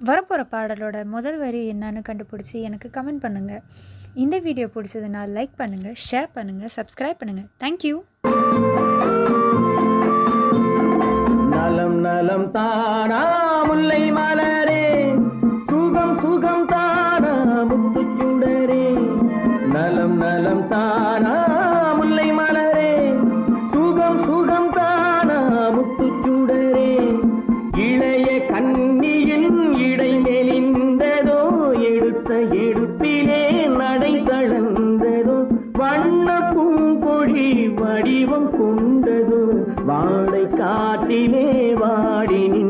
வரப்போகிற பாடலோட முதல் வரி என்னன்னு கண்டுபிடிச்சி எனக்கு கமெண்ட் பண்ணுங்கள் இந்த வீடியோ பிடிச்சதுன்னா லைக் பண்ணுங்கள் ஷேர் பண்ணுங்கள் சப்ஸ்கிரைப் பண்ணுங்கள் தேங்க்யூ நலம் நலம் தானா முல்லை மலரே. சுகம் சுகம் தானா முத்துச்சுடரே நலம் நலம் தானா முல்லை மலரே. சுகம் சுகம் தானா எடுத்த எடுப்பிலே நடை தளர்ந்ததோ வண்ண பூங்கொழி வடிவம் கொண்டதோ வாடை காட்டிலே வாடினி